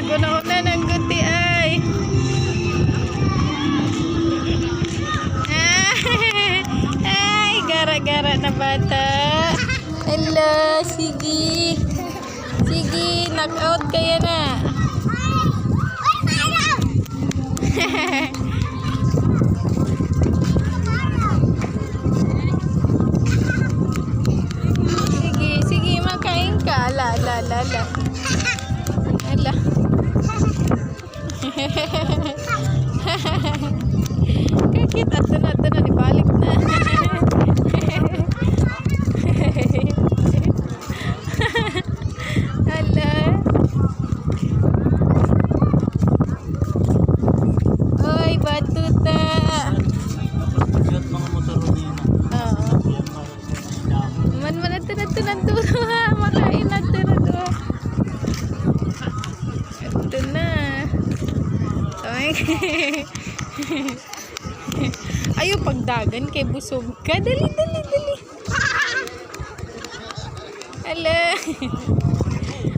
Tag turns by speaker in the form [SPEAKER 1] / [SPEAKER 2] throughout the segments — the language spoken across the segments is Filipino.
[SPEAKER 1] Naguna-una ng guti ay. Ay, gara-gara na bata. Hello, sige. Sige, knock-out kaya na. Sige, sige, makain ka. Ala, ala, ala, ala. Ala. Kakit, ato na, ato na, ibalik na. Ayaw pagdagan kay busog ka. Dali, dali, dali. Ala.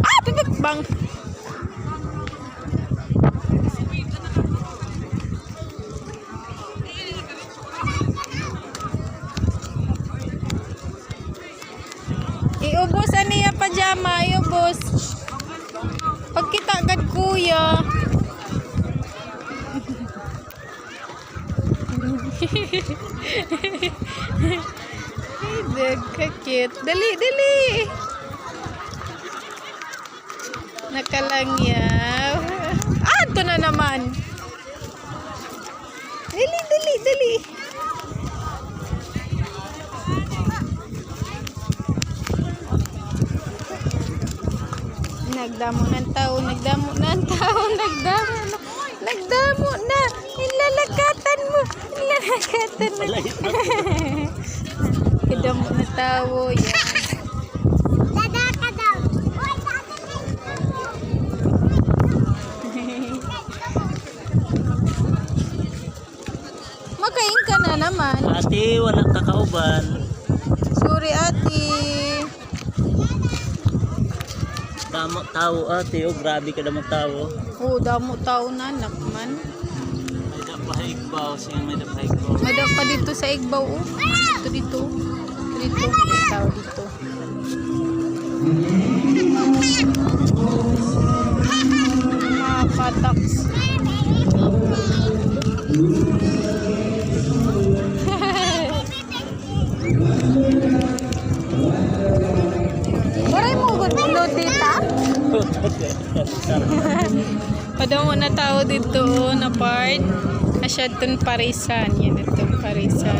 [SPEAKER 1] ah, tumakbang. Iubos ani ya pajama, iubos. Pagkita agad kuya. Ay, kakit. Dali, dali. Nakalangyaw. Ah, ito na naman. Dali, dali, dali. Nagdamo ng tao, nagdamo ng tao, nagdamo na. Nagdamo na. Ilalakatan mo. Ilalakatan mo. Kadamo na tao. Yan. Makain ka na naman.
[SPEAKER 2] Ate, wala kakauban.
[SPEAKER 1] Sorry ate.
[SPEAKER 2] Damo tao ate, oh grabe ka naman tao.
[SPEAKER 1] Oh, damo tao na anak man.
[SPEAKER 2] May dapahigbaw, siya may dapahigbaw.
[SPEAKER 1] Madam pa dito sa Igbaw oh. Dito dito. Dito may tao dito. Mga pataks. Waray mo gulo dita? Padamo na tao dito na part. Asyadton parisan. Yan ito parisan.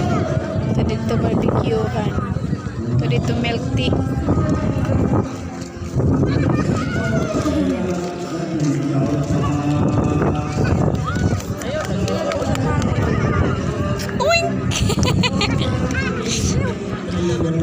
[SPEAKER 1] Ito dito barbecuehan. Ito dito milk tea.